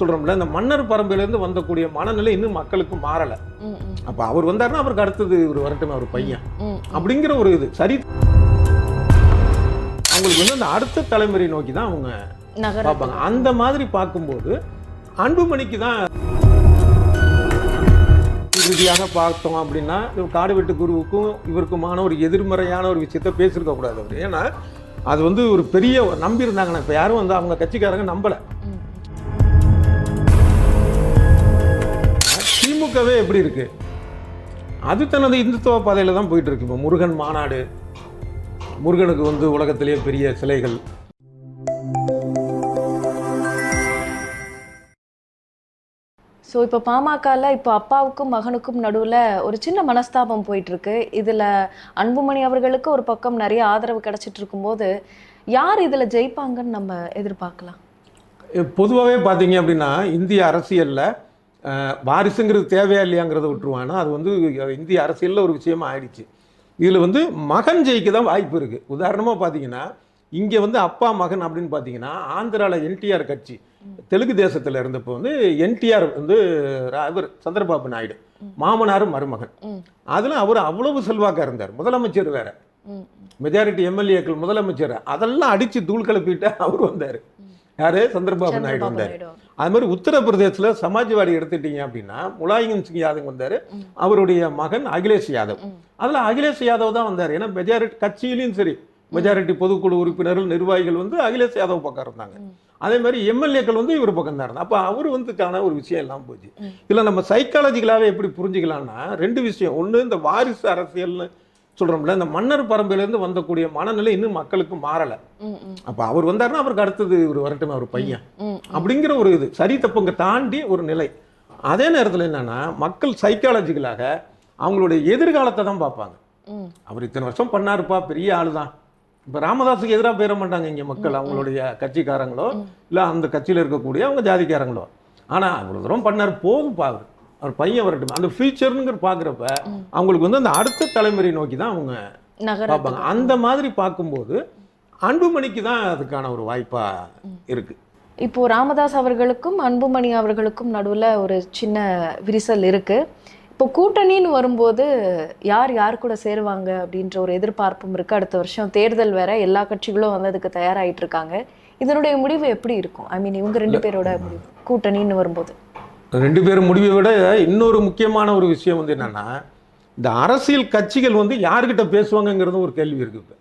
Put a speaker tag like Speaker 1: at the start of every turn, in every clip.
Speaker 1: சொல்றோம்ல இந்த மன்னர் பரம்பரையிலேருந்து வந்தக்கூடிய மனநிலை இன்னும் மக்களுக்கு மாறலை. அப்போ அவர் வந்தாருன்னா அவருக்கு அடுத்தது இவர் வரட்டும் அவர் பையன். அப்படிங்கிற ஒரு இது. சரி. அவங்களுக்கு வந்து அந்த அடுத்த தலைமுறை நோக்கி தான் அவங்க பார்ப்பாங்க. அந்த மாதிரி பார்க்கும்போது அன்புமணிக்கு தான் இறுதியாக பார்த்தோம் அப்படின்னா காடு வெட்டு குருவுக்கும் இவருக்குமான ஒரு எதிர்மறையான ஒரு விஷயத்த பேசியிருக்க கூடாது அவர். ஏன்னா அது வந்து ஒரு பெரிய நம்பி இருந்தாங்கன்னா இப்போ யாரும் வந்து அவங்க கட்சிக்காரங்க நம்பலை. திமுகவே எப்படி இருக்கு? அது தனது இந்துத்துவ பாதையில தான் போயிட்டு இருக்கு இப்போ முருகன் மாநாடு முருகனுக்கு வந்து உலகத்திலேயே பெரிய சிலைகள்.
Speaker 2: ஸோ இப்போ பாமகல இப்போ அப்பாவுக்கும் மகனுக்கும் நடுவில் ஒரு சின்ன மனஸ்தாபம் போயிட்டு இருக்கு இதில் அன்புமணி அவர்களுக்கு ஒரு பக்கம் நிறைய ஆதரவு கிடைச்சிட்டு இருக்கும்போது யார் இதில் ஜெயிப்பாங்கன்னு நம்ம எதிர்பார்க்கலாம்?
Speaker 1: பொதுவாகவே பார்த்தீங்க அப்படின்னா இந்திய அரசியலில் வாரிசுங்கிறது தேவையா இல்லையாங்கிறத விட்டுருவானா? அது வந்து இந்திய அரசியலில் ஒரு விஷயமா ஆயிடுச்சு. இதில் வந்து மகன் ஜெயிக்க தான் வாய்ப்பு இருக்குது உதாரணமாக பார்த்தீங்கன்னா இங்கே வந்து அப்பா மகன் அப்படின்னு பார்த்தீங்கன்னா ஆந்திராவில் என்டிஆர் கட்சி தெலுங்கு தேசத்தில் இருந்தப்போ வந்து என்டிஆர் வந்து இவர் சந்திரபாபு நாயுடு மாமனாரும் மருமகன். அதில் அவர் அவ்வளவு செல்வாக்கா இருந்தார். முதலமைச்சர் வேற. மெஜாரிட்டி எம்எல்ஏக்கள் முதலமைச்சர். அதெல்லாம் அடித்து தூள் கிளப்பிட்டு அவர் வந்தார். யாரு? சந்திரபாபு நாயுடு வந்தார். அது மாதிரி உத்தரப்பிரதேசத்தில் சமாஜ்வாடி எடுத்துட்டீங்க அப்படின்னா முலாயம் சிங் யாதவ் வந்தார். அவருடைய மகன் அகிலேஷ் யாதவ். அதில் அகிலேஷ் யாதவ் தான் வந்தார். ஏன்னா மெஜாரிட்டி கட்சியிலையும் சரி மெஜாரிட்டி பொதுக்குழு உறுப்பினர்கள் நிர்வாகிகள் வந்து அகிலேஷ் யாதவ் பக்கம் இருந்தாங்க. அதே மாதிரி எம்எல்ஏக்கள் வந்து இவர் பக்கம் தான் இருந்தாங்க. அப்போ அவர் வந்துக்கான ஒரு விஷயம் எல்லாம் போச்சு. இதில் நம்ம சைக்காலஜிக்கலாகவே எப்படி புரிஞ்சுக்கலாம்னா ரெண்டு விஷயம். ஒன்று இந்த வாரிசு அரசியல்னு சொல்கிறோம்ல இந்த மன்னர் பரம்பரையிலேருந்து வந்தக்கூடிய மனநிலை இன்னும் மக்களுக்கு மாறலை. அப்போ அவர் வந்தாருன்னா அவருக்கு அடுத்தது இவர் வரட்டும் அவர் பையன். அப்படிங்கிற ஒரு இது சரி தப்புங்க தாண்டி ஒரு நிலை. அதே நேரத்தில் என்னன்னா மக்கள் சைக்காலஜிக்கலாக அவங்களுடைய எதிர்காலத்தை தான் பார்ப்பாங்க. அவர் இத்தனை வருஷம் பண்ணாருப்பா பெரிய ஆளு தான் இப்போ ராமதாஸுக்கு எதிராக போயிட மாட்டாங்க இங்கே மக்கள் அவங்களுடைய கட்சிக்காரங்களோ இல்லை அந்த கட்சியில் இருக்கக்கூடிய அவங்க ஜாதிக்காரங்களோ. ஆனால் அவ்வளோ தூரம் பண்ணார் போதும்ப்பா அவர். அவர் பையன் வரட்டும். அந்த ஃபியூச்சர்னுங்கிற பார்க்குறப்ப அவங்களுக்கு வந்து அந்த அடுத்த தலைமுறை நோக்கி தான் அவங்க பார்ப்பாங்க. அந்த மாதிரி பார்க்கும்போது அன்புமணிக்கு தான் அதுக்கான ஒரு வாய்ப்பாக இருக்குது
Speaker 2: இப்போ ராமதாஸ் அவர்களுக்கும் அன்புமணி அவர்களுக்கும் நடுவுல ஒரு சின்ன விரிசல் இருக்கு. இப்போ கூட்டணின்னு வரும்போது யார் யார் கூட சேருவாங்க அப்படின்ற ஒரு எதிர்பார்ப்பும் இருக்கு. அடுத்த வருஷம் தேர்தல் வேற எல்லா கட்சிகளும் வந்து அதுக்கு தயாராயிட்டு இருக்காங்க. இதனுடைய முடிவு எப்படி இருக்கும்? ஐ மீன் இவங்க ரெண்டு பேரோட முடிவு கூட்டணின்னு வரும்போது.
Speaker 1: ரெண்டு பேரும் முடிவை விட இன்னொரு முக்கியமான ஒரு விஷயம் வந்து என்னன்னா இந்த அரசியல் கட்சிகள் வந்து யார்கிட்ட பேசுவாங்கங்கிறது ஒரு கேள்வி இருக்கு இப்போ.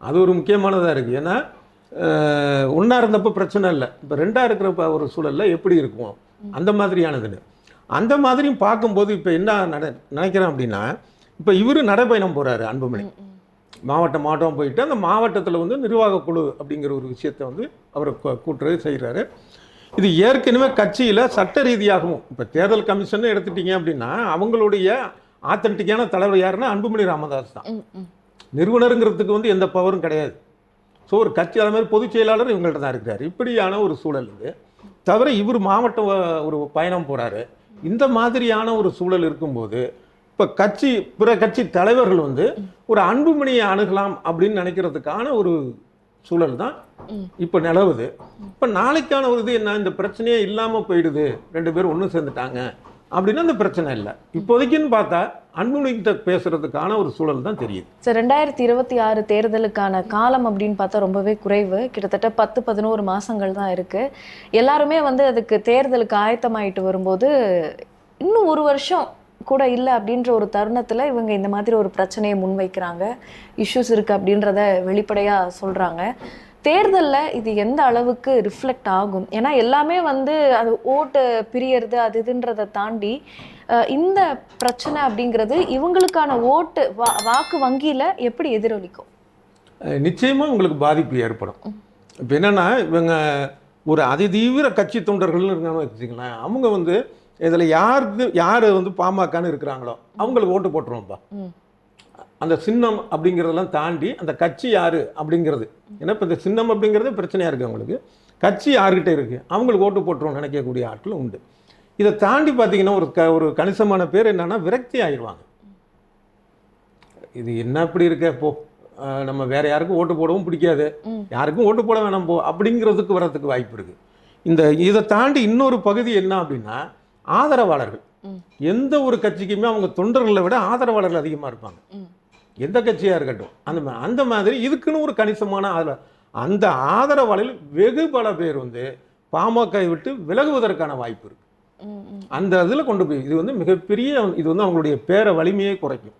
Speaker 1: அது ஒரு முக்கியமானதாக இருக்குது ஏன்னா ஒன்றா இருந்தப்போ பிரச்சனை இல்லை. இப்போ ரெண்டாக இருக்கிறப்ப ஒரு சூழல்ல எப்படி இருக்கும் அந்த மாதிரியானதுன்னு. அந்த மாதிரியும் பார்க்கும்போது இப்போ என்ன நட நினைக்கிறேன் அப்படின்னா இப்போ இவர் நடைப்பயணம் போகிறாரு அன்புமணி. மாவட்டம் மாவட்டம் போயிட்டு அந்த மாவட்டத்தில் வந்து நிர்வாக குழு அப்படிங்கிற ஒரு விஷயத்தை வந்து அவர் கூட்டுறது செய்கிறாரு இது ஏற்கனவே கட்சியில் சட்ட ரீதியாகவும் இப்போ தேர்தல் கமிஷன் எடுத்துட்டீங்க அப்படின்னா அவங்களுடைய ஆத்தன்டிக்கான தலைவர் யாருன்னா அன்புமணி ராமதாஸ் தான். நிறுவனருங்கிறதுக்கு வந்து எந்த பவரும் கிடையாது. ஸோ ஒரு கட்சி அது மாதிரி பொதுச் செயலாளர் இவங்கள்ட்ட தான் இருக்கிறார் இப்படியான ஒரு சூழல் இது. தவிர இவர் மாவட்ட ஒரு பயணம் போகிறாரு இந்த மாதிரியான ஒரு சூழல் இருக்கும்போது இப்போ கட்சி பிற கட்சி தலைவர்கள் வந்து ஒரு அன்புமணியை அணுகலாம் அப்படின்னு நினைக்கிறதுக்கான ஒரு சூழல் தான். இப்போ நிலவுது. இப்போ நாளைக்கான ஒரு இது என்ன? இந்த பிரச்சனையே இல்லாமல் போயிடுது. ரெண்டு பேரும் ஒன்று சேர்ந்துட்டாங்க. அப்படின்னா அந்த பிரச்சனை இல்லை. இப்போதைக்குன்னு பார்த்தா அன்புமணிகிட்ட பேசுறதுக்கான ஒரு சூழல் தான் தெரியுது.
Speaker 2: சார் ரெண்டாயிரத்தி இருபத்தி ஆறு தேர்தலுக்கான காலம் அப்படின்னு பார்த்தா ரொம்பவே குறைவு. கிட்டத்தட்ட பத்து பதினோரு மாசங்கள் தான் இருக்கு. எல்லாருமே வந்து அதுக்கு தேர்தலுக்கு ஆயத்தமாயிட்டு வரும்போது இன்னும் ஒரு வருஷம் கூட இல்லை அப்படின்ற ஒரு தருணத்தில் இவங்க இந்த மாதிரி ஒரு பிரச்சனையை முன்வைக்கிறாங்க. இஷ்யூஸ் இருக்குது அப்படின்றத வெளிப்படையாக சொல்கிறாங்க தேர்தலில் இது எந்த அளவுக்கு ரிஃப்ளெக்ட் ஆகும்? ஏன்னா எல்லாமே வந்து அது ஓட்டு பிரியறது அது இதுன்றதை தாண்டி இந்த பிரச்சனை அப்படிங்கிறது இவங்களுக்கான ஓட்டு வா வாக்கு வங்கியில் எப்படி எதிரொலிக்கும்?
Speaker 1: நிச்சயமாக உங்களுக்கு பாதிப்பு ஏற்படும். இப்போ என்னென்னா இவங்க ஒரு அதிதீவிர கட்சி தொண்டர்கள்னு இருக்காங்க வச்சுங்களேன் அவங்க வந்து இதில் யாருக்கு யார் வந்து பாமகன்னு இருக்கிறாங்களோ அவங்களுக்கு ஓட்டு போட்டுருவோம்ப்பா அந்த சின்னம் அப்படிங்கிறதெல்லாம் தாண்டி அந்த கட்சி யார் அப்படிங்கிறது. ஏன்னா இப்போ இந்த சின்னம் அப்படிங்கிறதே பிரச்சனையாக இருக்குது அவங்களுக்கு. கட்சி யார்கிட்ட இருக்குது அவங்களுக்கு ஓட்டு போட்டுருவோம் நினைக்கக்கூடிய ஆட்களும் உண்டு. இதை தாண்டி பார்த்தீங்கன்னா ஒரு க ஒரு கணிசமான பேர் என்னன்னா விரக்தி ஆயிடுவாங்க. இது என்ன இப்படி இருக்க? போ நம்ம வேற யாருக்கும் ஓட்டு போடவும் பிடிக்காது. யாருக்கும் ஓட்டு போட வேணாம் போ அப்படிங்கிறதுக்கு வரதுக்கு வாய்ப்பு இருக்குது இந்த இதை தாண்டி இன்னொரு பகுதி என்ன அப்படின்னா ஆதரவாளர்கள். எந்த ஒரு கட்சிக்குமே அவங்க தொண்டர்களை விட ஆதரவாளர்கள் அதிகமாக இருப்பாங்க. எந்த கட்சியாக இருக்கட்டும். அந்த அந்த மாதிரி இதுக்குன்னு ஒரு கணிசமான ஆதரவு. அந்த ஆதரவாளர்கள் வெகு பல பேர் வந்து பாமகவை விட்டு விலகுவதற்கான வாய்ப்பு இருக்கு.
Speaker 2: ம், ம்.
Speaker 1: அந்த இதில் கொண்டு போய் இது வந்து மிகப்பெரிய இது வந்து அவங்களுடைய பேர வலிமையை குறைக்கும்.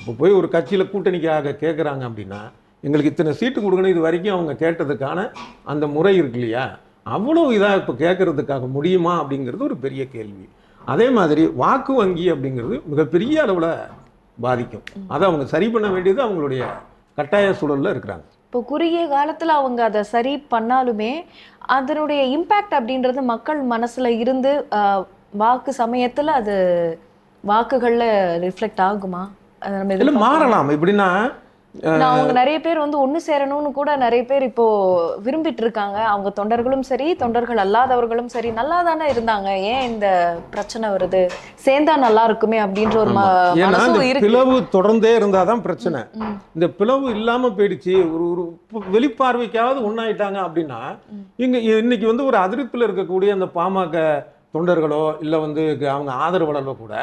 Speaker 1: இப்போ போய் ஒரு கட்சியில் கூட்டணிக்காக கேட்குறாங்க அப்படின்னா எங்களுக்கு இத்தனை சீட்டு கொடுக்கணும் இது வரைக்கும் அவங்க கேட்டதுக்கான அந்த முறை இருக்கு இல்லையா? அவ்வளோ இதாக இப்போ கேட்கறதுக்காக முடியுமா அப்படிங்கிறது ஒரு பெரிய கேள்வி. அதே மாதிரி வாக்கு வங்கி அப்படிங்கிறது மிகப்பெரிய அளவில் பாதிக்கும். அதை அவங்க சரி பண்ண வேண்டியது அவங்களுடைய கட்டாய சூழலில் இருக்கிறாங்க.
Speaker 2: இப்போ குறுகிய காலத்துல அவங்க அதை சரி பண்ணாலுமே அதனுடைய இம்பேக்ட் அப்படின்றது மக்கள் மனசுல இருந்து வாக்கு சமயத்துல அது வாக்குகள்ல ரிஃப்ளெக்ட் ஆகுமா? அதை நம்ம எதிர்பார்க்கலாம்.
Speaker 1: மாறலாம். எப்படின்னா
Speaker 2: நான் அவங்க நிறைய பேர் வந்து ஒண்ணு சேரணும்னு கூட நிறைய பேர் இப்போ விரும்பிட்டு இருக்காங்க அவங்க தொண்டர்களும் சரி தொண்டர்கள் அல்லாதவர்களும் சரி நல்லா தானே இருந்தாங்க. ஏன் இந்த பிரச்சனை வருது? சேர்ந்தா நல்லா இருக்குமே அப்படின்ற ஒரு
Speaker 1: பிளவு தொடர்ந்தே இருந்தாதான் பிரச்சனை. இந்த பிளவு இல்லாம போயிடுச்சு. ஒரு ஒரு வெளிப்பார்வைக்காவது ஒண்ணாயிட்டாங்க அப்படின்னா இங்க இன்னைக்கு வந்து ஒரு அதிருப்தியில் இருக்கக்கூடிய அந்த பாமக தொண்டர்களோ இல்லை வந்து அவங்க ஆதரவாளர்களோ கூட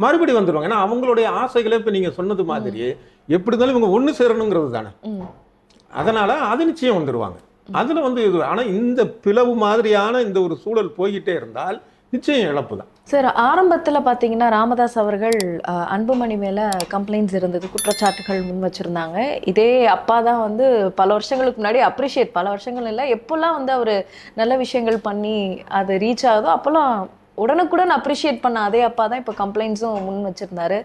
Speaker 1: மறுபடி வந்துடுவாங்க ஏன்னா அவங்களுடைய ஆசைகளே இப்போ நீங்க சொன்னது மாதிரி எப்படி இருந்தாலும் இவங்க ஒன்று சேரணுங்கிறது தானே. அதனால அது நிச்சயம் வந்துடுவாங்க அதுல வந்து இது ஆனா இந்த பிளவு மாதிரியான இந்த ஒரு சூழல் போய்கிட்டே இருந்தால் நிச்சயம் இழப்பு தான்
Speaker 2: சார் ஆரம்பத்துல பாத்தீங்கன்னா ராமதாஸ் அவர்கள் அன்புமணி மேல கம்ப்ளைண்ட்ஸ் இருந்தது குற்றச்சாட்டுகள் முன் வச்சிருந்தாங்க. இதே அப்பா தான் வந்து பல வருஷங்களுக்கு முன்னாடி அப்ரிஷியேட் பல வருஷங்கள் இல்லை எப்போல்லாம் வந்து அவர் நல்ல விஷயங்கள் பண்ணி அது ரீச் ஆகுதோ அப்போல்லாம் உடனுக்குடன் அப்ரிஷியேட் பண்ண அதே அப்பா தான் இப்போ கம்ப்ளைண்ட்ஸும் முன் வச்சிருந்தாரு.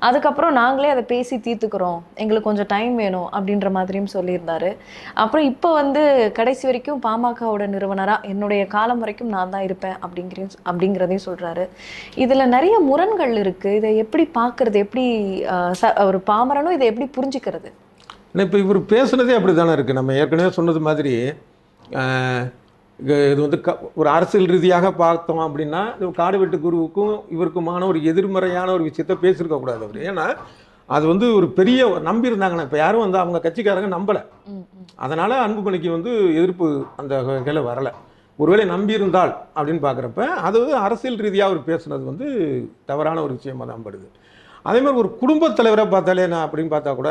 Speaker 2: அதுக்கப்புறம் நாங்களே அதை பேசி தீர்த்துக்கிறோம். எங்களுக்கு கொஞ்சம் டைம் வேணும் அப்படின்ற மாதிரியும் சொல்லியிருந்தாரு. அப்புறம் இப்போ வந்து கடைசி வரைக்கும் பாமகவோட நிறுவனராக என்னுடைய காலம் வரைக்கும் நான் தான் இருப்பேன் அப்படிங்கிற அப்படிங்கிறதையும் சொல்கிறாரு இதில் நிறைய முரண்கள் இருக்குது இதை எப்படி பார்க்குறது? எப்படி ச- ஒரு பாமரனும் இதை எப்படி புரிஞ்சுக்கிறது?
Speaker 1: இல்லை இப்போ இவர் பேசுனதே அப்படி தானே இருக்குது நம்ம ஏற்கனவே சொன்னது மாதிரி இது வந்து க ஒரு அரசியல் ரீதியாக பார்த்தோம் அப்படின்னா காடு வெட்டு குருவுக்கும் இவருக்குமான ஒரு எதிர்மறையான ஒரு விஷயத்த பேசியிருக்க கூடாது அவர் ஏன்னா அது வந்து ஒரு பெரிய நம்பியிருந்தாங்கன்னா இப்போ யாரும் வந்து அவங்க கட்சிக்காரங்க நம்பலை. அதனால் அன்புமணிக்கு வந்து எதிர்ப்பு அந்த வகையில் வரலை. ஒருவேளை நம்பியிருந்தால் அப்படின்னு பார்க்குறப்ப அது அரசியல் ரீதியாக அவர் பேசுனது வந்து தவறான ஒரு விஷயமாக தான் படுது. அதே மாதிரி ஒரு குடும்பத் தலைவரை பார்த்தாலே நான் அப்படின்னு பார்த்தா கூட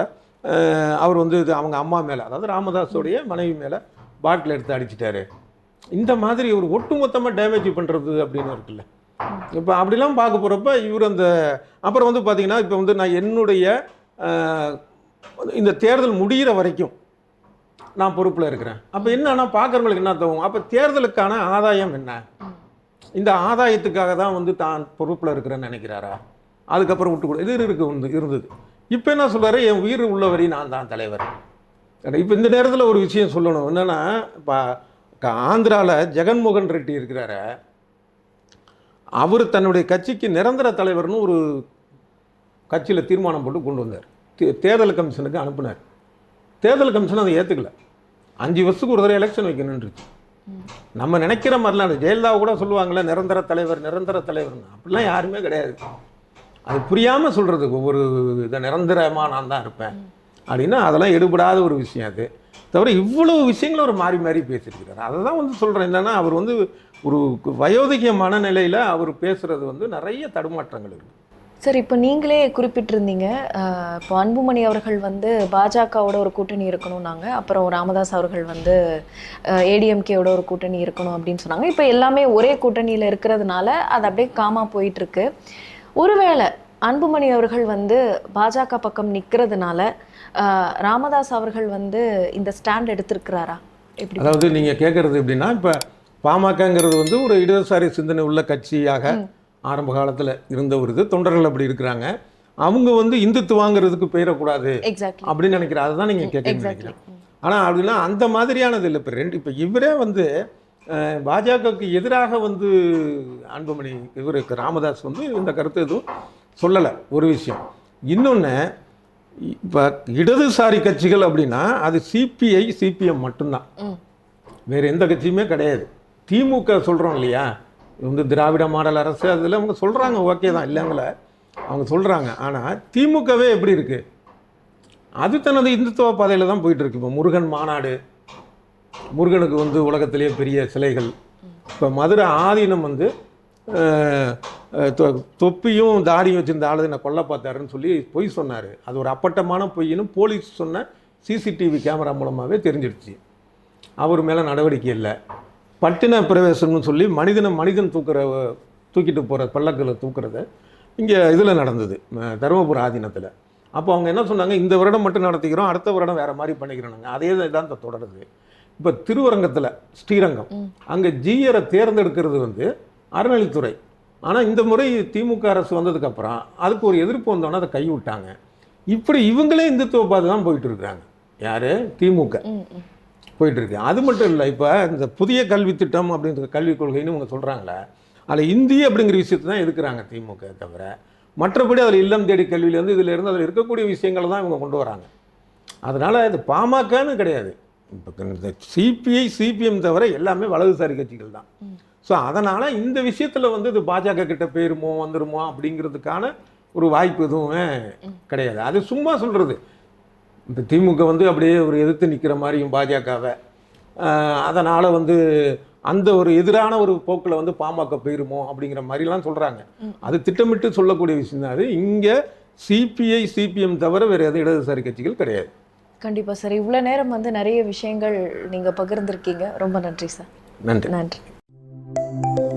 Speaker 1: அவர் வந்து இது அவங்க அம்மா மேலே அதாவது ராமதாஸோடைய மனைவி மேலே பாட்டில் எடுத்து அடிச்சிட்டாரு. இந்த மாதிரி ஒரு ஒட்டுமொத்தமாக டேமேஜ் பண்ணுறது அப்படின்னு இருக்குல்ல. இப்போ அப்படிலாம் பார்க்க போகிறப்ப இவர் அந்த அப்புறம் வந்து பார்த்திங்கன்னா இப்போ வந்து நான் என்னுடைய இந்த தேர்தல் முடிகிற வரைக்கும் நான் பொறுப்பில் இருக்கிறேன். அப்போ என்னன்னா பார்க்குறவங்களுக்கு என்ன தோணும்? அப்போ தேர்தலுக்கான ஆதாயம் என்ன? இந்த ஆதாயத்துக்காக தான் வந்து தான் பொறுப்பில் இருக்கிறேன்னு நினைக்கிறாரா? அதுக்கப்புறம் விட்டு கொடு. இது இருக்கு வந்து இருந்தது. இப்போ என்ன சொல்கிறாரு என் உயிர் உள்ளவரை நான் தான் தலைவர். இப்போ இந்த நேரத்தில் ஒரு விஷயம் சொல்லணும். என்னென்னா இப்போ ஆந்திராவில் ஜெகன்மோகன் ரெட்டி இருக்கிறார அவர் தன்னுடைய கட்சிக்கு நிரந்தர தலைவர்னு ஒரு கட்சியில் தீர்மானம் போட்டு கொண்டு வந்தார். தே- தேர்தல் கமிஷனுக்கு அனுப்புனார். தேர்தல் கமிஷன் அதை ஏற்றுக்கல அஞ்சு வருஷத்துக்கு ஒரு தடவை எலெக்ஷன் வைக்கணுன்றுச்சு நம்ம நினைக்கிற மாதிரிலாம் ஜெயலலிதா கூட சொல்லுவாங்களே நிரந்தர தலைவர் நிரந்தர தலைவர்னு. அப்படிலாம் யாருமே கிடையாது. அது புரியாமல் சொல்கிறது ஒவ்வொரு இதை நிரந்தரமாக நான் தான் இருப்பேன். அப்படின்னா அதெல்லாம் எடுபடாத ஒரு விஷயம் அது. தவிர இவ்வளவு விஷயங்களும் ஒரு மாறி மாறி பேசியிருக்கிறார். அதை தான் வந்து சொல்கிறேன் என்னன்னா அவர் வந்து ஒரு வயோதிக மனநிலையில் அவர் பேசுகிறது வந்து நிறைய தடுமாற்றங்கள் இருக்குது
Speaker 2: சார் இப்போ நீங்களே குறிப்பிட்டிருந்தீங்க இப்போ அன்புமணி அவர்கள் வந்து பாஜகவோட ஒரு கூட்டணி இருக்கணும்னாங்க. அப்புறம் ராமதாஸ் அவர்கள் வந்து ஏடிஎம்கேவோட ஒரு கூட்டணி இருக்கணும் அப்படின்னு சொன்னாங்க. இப்போ எல்லாமே ஒரே கூட்டணியில் இருக்கிறதுனால அது அப்படியே காமா போயிட்டுருக்கு ஒருவேளை அன்புமணி அவர்கள் வந்து பாஜக பக்கம் நிற்கிறதுனால ராமதாஸ் அவர்கள் வந்து இந்த ஸ்டாண்ட் எடுத்திருக்கிறாரா?
Speaker 1: அதாவது நீங்கள் கேட்குறது எப்படின்னா இப்போ பாமகங்கிறது வந்து ஒரு இடதுசாரி சிந்தனை உள்ள கட்சியாக ஆரம்ப காலத்தில் இருந்த ஒரு இது. தொண்டர்கள் அப்படி இருக்கிறாங்க. அவங்க வந்து இந்துத்துவாங்கிறதுக்கு போயிடக்கூடாது அப்படின்னு நினைக்கிறேன் அதுதான் நீங்கள் கேட்க நினைக்கிறேன். ஆனால் அப்படின்னா அந்த மாதிரியானது இல்லை. இப்போ ரெண்டு இப்போ இவரே வந்து பாஜகவுக்கு எதிராக வந்து அன்புமணி இவருக்கு ராமதாஸ் வந்து இந்த கருத்து எதுவும் சொல்லலை ஒரு விஷயம். இன்னொன்று இப்போ இடதுசாரி கட்சிகள் அப்படின்னா அது சிபிஐ சிபிஎம் மட்டும்தான். வேறு எந்த கட்சியுமே கிடையாது. திமுக சொல்கிறோம் இல்லையா? வந்து திராவிட மாடல் அரசு அதில் அவங்க சொல்கிறாங்க ஓகே தான் இல்லைங்கள. அவங்க சொல்கிறாங்க ஆனால் திமுகவே எப்படி இருக்குது அது தனது இந்துத்துவ பாதையில் தான் போயிட்டு இருக்கு. இப்போ முருகன் மாநாடு முருகனுக்கு வந்து உலகத்திலேயே பெரிய சிலைகள். இப்போ மதுரை ஆதீனம் வந்து தொப்பியும் தாடியும் வச்சிருந்த ஆளு என்னை கொல்ல பார்த்தாருன்னு சொல்லி பொய் சொன்னார். அது ஒரு அப்பட்டமான பொய்ன்னு போலீஸ் சொன்ன சிசிடிவி கேமரா மூலமாகவே தெரிஞ்சிடுச்சு. அவர் மேலே நடவடிக்கை இல்லை. பட்டின பிரவேசம்னு சொல்லி மனிதனை மனிதன் தூக்குற தூக்கிட்டு போகிற பல்லக்கில் தூக்குறது இங்கே இதில் நடந்தது தருமபுரம் ஆதீனத்தில். அப்போ அவங்க என்ன சொன்னாங்க? இந்த வருடம் மட்டும் நடத்திக்கிறோம் அடுத்த வருடம் வேறு மாதிரி பண்ணிக்கிறோம் அதே தான் தொடருது. இப்போ திருவரங்கத்தில் ஸ்ரீரங்கம் அங்கே ஜீயரை தேர்ந்தெடுக்கிறது வந்து அறநிலைத்துறை ஆனால் இந்த முறை திமுக அரசு வந்ததுக்கப்புறம் அதுக்கு ஒரு எதிர்ப்பு வந்தோன்னே அதை கைவிட்டாங்க. இப்படி இவங்களே இந்துத்துவ பார்த்து தான் போயிட்டு இருக்காங்க யார்? திமுக.
Speaker 2: ம், ம்.
Speaker 1: போயிட்டு இருக்கு அது மட்டும் இல்லை இப்போ இந்த புதிய கல்வி திட்டம் அப்படின்ற கல்விக் கொள்கைன்னு இவங்க சொல்கிறாங்களே அதில் இந்தி அப்படிங்கிற விஷயத்தை தான் எதுக்குறாங்க திமுக தவிர மற்றபடி அதில் இல்லம் தேடி கல்வியிலேருந்து இதில் இருந்து அதில் இருக்கக்கூடிய விஷயங்களை தான் இவங்க கொண்டு வராங்க. அதனால் இது பாமகன்னு கிடையாது. இப்போ இந்த சிபிஐ சிபிஎம் தவிர எல்லாமே வலதுசாரி கட்சிகள் தான். ஸோ அதனால் இந்த விஷயத்தில் வந்து இது பாஜக கிட்ட போயிருமோ வந்துருமோ அப்படிங்கிறதுக்கான ஒரு வாய்ப்பு எதுவுமே கிடையாது. அது சும்மா சொல்கிறது இப்போ திமுக வந்து அப்படியே ஒரு எதிர்த்து நிற்கிற மாதிரியும் பாஜகவை. அதனால் வந்து அந்த ஒரு எதிரான ஒரு போக்கில் வந்து பாமக போயிருமோ அப்படிங்கிற மாதிரிலாம் சொல்கிறாங்க அது திட்டமிட்டு சொல்லக்கூடிய விஷயம் தான் அது. இங்கே சிபிஐ சிபிஎம் தவிர வேறு எதுவும் இடதுசாரி கட்சிகள் கிடையாது.
Speaker 2: கண்டிப்பா சார். இவ்வளவு நேரம் வந்து நிறைய விஷயங்கள் நீங்க பகிர்ந்திருக்கீங்க. ரொம்ப நன்றி சார்.
Speaker 1: நன்றி.
Speaker 2: நன்றி. Thank you.